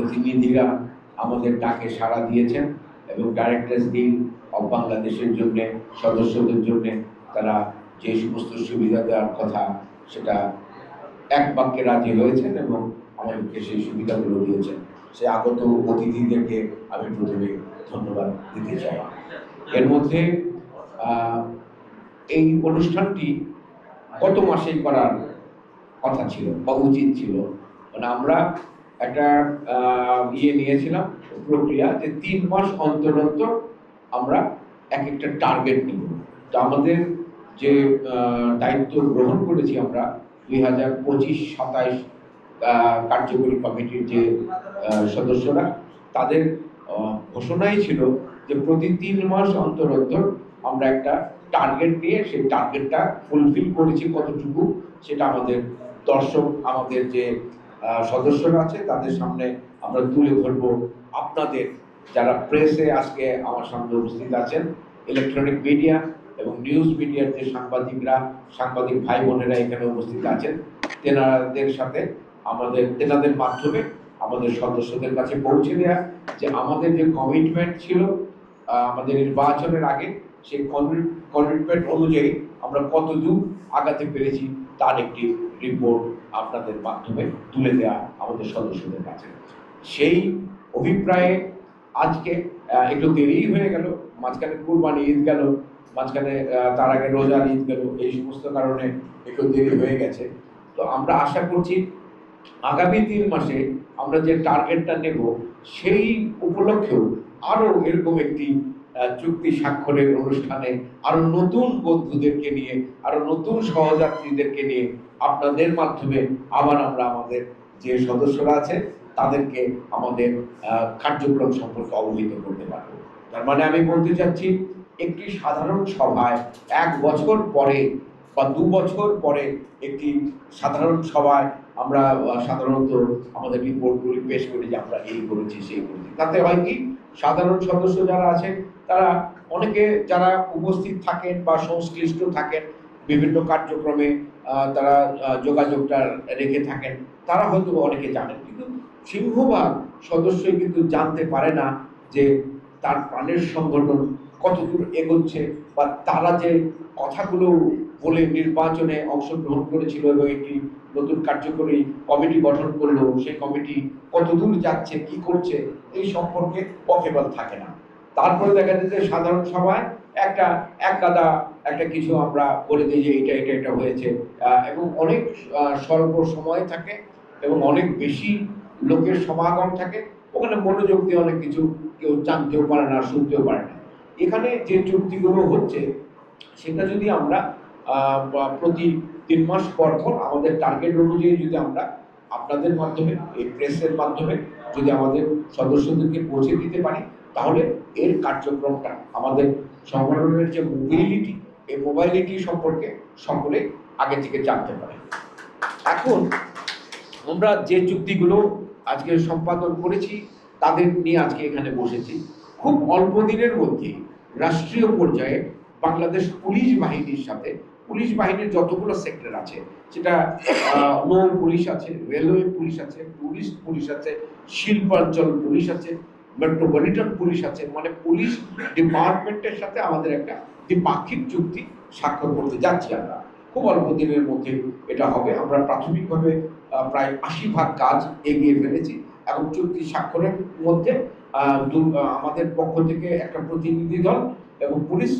প্রতিনিধিরা আমাদের ডাকে সাড়া দিয়েছেন এবং ডাইরেক্টর্স গিল অফ বাংলাদেশের জন্য, সদস্যদের জন্য তারা যে সমস্ত সুবিধা দেওয়ার কথা সেটা এক বাক্যে রাজি হয়েছেন এবং আমাদেরকে সেই সুবিধাগুলো দিয়েছেন। সে আগত অতিথিদেরকে আমি প্রথমে ধন্যবাদ দিতে চাই। এর মধ্যে এই অনুষ্ঠানটি গত মাসেই করার কথা ছিল বা উচিত ছিল। মানে আমরা একটা ইয়ে নিয়েছিলাম প্রক্রিয়া যে তিন মাস অন্তর অন্তর আমরা এক একটা টার্গেট নিব। তো আমাদের যে দায়িত্ব গ্রহণ করেছি আমরা দুই হাজার পঁচিশ সাতাইশ কার্যকরী কমিটির যে সদস্যরা, তাদের ঘোষণাই ছিল যে প্রতি তিন মাস অন্তর অন্তর আমরা একটা টার্গেট নিয়ে সেই টার্গেটটা ফুলফিল করেছি কতটুকু সেটা আমাদের দর্শক, আমাদের যে সদস্যরা আছে, তাদের সামনে আমরা তুলে ধরবো। আপনাদের যারা প্রেসে আজকে আমার সামনে উপস্থিত আছেন ইলেকট্রনিক মিডিয়া এবং নিউজ মিডিয়ার যে সাংবাদিকরা, সাংবাদিক ভাই বোনেরা এখানে উপস্থিত আছেন, তেনাদের সাথে আমাদের, তেনাদের মাধ্যমে আমাদের সদস্যদের কাছে পৌঁছে দেওয়া যে আমাদের যে কমিটমেন্ট ছিল আমাদের নির্বাচনের আগে সেই কমিটমেন্ট অনুযায়ী আমরা কত দূর আগাতে পেরেছি তার একটি রিপোর্ট আপনাদের মাধ্যমে তুলে দেওয়া আমাদের সদস্যদের কাছে। সেই অভিপ্রায়ে আজকে একটু দেরিই হয়ে গেল, মাঝখানে কুরবানি ঈদ গেল, মাঝখানে তার আগে রোজার ঈদ গেল, এই সমস্ত কারণে একটু দেরি হয়ে গেছে। তো আমরা আশা করছি আগামী তিন মাসে আমরা যে টার্গেটটা নেব, সেই উপলক্ষেও আরও এরকম একটি চুক্তি স্বাক্ষরের অনুষ্ঠানে আরও নতুন বন্ধুদেরকে নিয়ে, আরও নতুন সহযাত্রীদেরকে নিয়ে আপনাদের মাধ্যমে আবার আমরা আমাদের যে সদস্যরা আছে, তাদেরকে আমাদের কার্যক্রম সম্পর্কে অবহিত করতে পারব। তার মানে আমি বলতে চাচ্ছি, একটি সাধারণ সভায় এক বছর পরে বা দু বছর পরে একটি সাধারণ সভায় আমরা সাধারণত আমাদের রিপোর্টগুলি পেশ করি যে আমরা এই করেছি, সেই করেছি। তাতে হয় কি, সাধারণ সদস্য যারা আছে তারা অনেকে যারা উপস্থিত থাকেন বা সংশ্লিষ্ট থাকেন, বিভিন্ন কার্যক্রমে তারা যোগাযোগটা রেখে থাকেন, তারা হয়তো অনেকে জানেন। কিন্তু সিংহভাগ সদস্যই কিন্তু জানতে পারে না যে তার প্রাণের সংগঠন কতদূর এগোচ্ছে বা তারা যে কথাগুলো বলে নির্বাচনে অংশগ্রহণ করেছিল এবং একটি নতুন কার্যকরী কমিটি গঠন করল, সেই কমিটি কতদূর যাচ্ছে, কি করছে, এই সম্পর্কে পকেবল থাকে না। তারপরে দেখা যায় যে সাধারণ সভায় একটা এক গাদা একটা কিছু আমরা বলে দিই যে এটা এটা এটা হয়েছে। এবং অনেক স্বল্প সময় থাকে এবং অনেক বেশি লোকের সমাগম থাকে। ওখানে মনোযোগ দিয়ে অনেক কিছু কেউ জানতেও পারে না, শুনতেও পারে না। এখানে যে চুক্তিগুলো হচ্ছে, সেটা যদি আমরা প্রতি তিন মাস পর পর আমাদের টার্গেট অনুযায়ী যদি আমরা আপনাদের মাধ্যমে, এই প্রেসের মাধ্যমে যদি আমাদের সদস্যদেরকে পৌঁছে দিতে পারি, তাহলে এর কার্যক্রমটা আমাদের সংগঠনের যে মোবিলিটি এই মোবাইলিটি সম্পর্কে সকলে আগে থেকে জানতে পারে। এখন আমরা যে চুক্তিগুলো আজকে সম্পাদন করেছি, তাদের নিয়ে আজকে এখানে বসেছি। খুব অল্প দিনের মধ্যে রাষ্ট্রীয় পর্যায়ে বাংলাদেশ পুলিশ বাহিনীর সাথে, পুলিশ বাহিনীর যতগুলো সেক্টর আছে, সেটা নৌ পুলিশ আছে রেলওয়ে পুলিশ আছে টুরিস্ট পুলিশ আছে, শিল্পাঞ্চল পুলিশ আছে মেট্রোপলিটন পুলিশ আছে মানে পুলিশ ডিপার্টমেন্টের সাথে আমাদের একটা দ্বিপাক্ষিক চুক্তি স্বাক্ষর করতে যাচ্ছি আমরা। খুব অল্প দিনের মধ্যে এটা হবে। আমরা প্রাথমিকভাবে প্রায় আশি ভাগ কাজ এগিয়ে ফেলেছি। এবং চুক্তি স্বাক্ষরের মধ্যে আমাদের পক্ষ থেকে একটা প্রতিনিধি দল এবং পুলিশ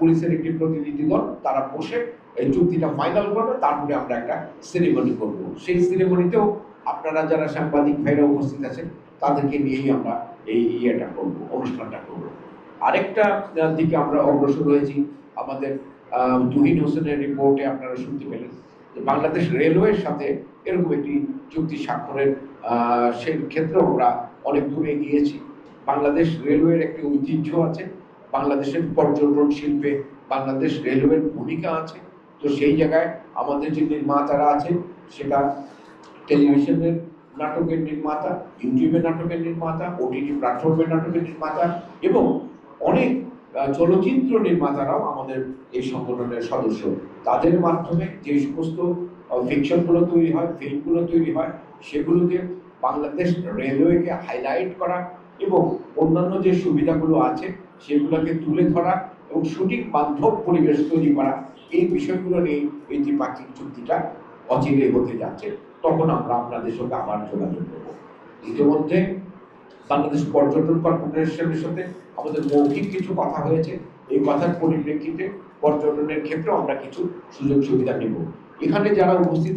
পুলিশের একটি প্রতিনিধি দল, তারা বসে এই চুক্তিটা ফাইনাল করবে, তারপরে আমরা একটা সেরিমনি করব। সেই সেরিমনিতেও আপনারা যারা সাংবাদিক ভাইরা উপস্থিত আছেন, তাদেরকে নিয়েই আমরা এই ইয়েটা করব, অনুষ্ঠানটা করব। আরেকটা দিকে আমরা অগ্রসর হয়েছি, আমাদের তুহিন হোসেনের রিপোর্টে আপনারা শুনতে পেলেন যে বাংলাদেশ রেলওয়ের সাথে এরকম একটি চুক্তি স্বাক্ষরের সেই ক্ষেত্রেও আমরা অনেক দূরে গিয়েছি বাংলাদেশ রেলওয়ের একটি ঐতিহ্য আছে, বাংলাদেশের পর্যটন শিল্পে বাংলাদেশ রেলওয়ের ভূমিকা আছে। তো সেই জায়গায় আমাদের যে নির্মাতারা আছে, সেটা টেলিভিশনের নাটকের নির্মাতা ইউটিউবের নাটকের নির্মাতা ওটিটি প্ল্যাটফর্মের নাটকের নির্মাতা এবং অনেক চলচ্চিত্র নির্মাতারাও আমাদের এই সংগঠনের সদস্য। তাদের মাধ্যমে যে সমস্ত ফিকশনগুলো তৈরি হয় ফিল্মগুলো তৈরি হয় সেগুলোকে বাংলাদেশ রেলওয়েকে হাইলাইট করা এবং অন্যান্য যে সুবিধাগুলো আছে, সেগুলোকে তুলে ধরা এবং সঠিক বান্ধব পরিবেশ তৈরি করা, এই বিষয়গুলো নিয়ে এই দ্বিপাক্ষিক চুক্তিটা অচিরে হতে যাচ্ছে। তখন আমরা আপনাদের সঙ্গে আবার যোগাযোগ করব। ইতিমধ্যে বাংলাদেশ পর্যটন কর্পোরেশনের সাথে আমাদের মৌখিক কিছু কথা হয়েছে। এই কথার পরিপ্রেক্ষিতে পর্যটনের ক্ষেত্রেও আমরা কিছু সুযোগ সুবিধা নেব। এখানে যারা উপস্থিত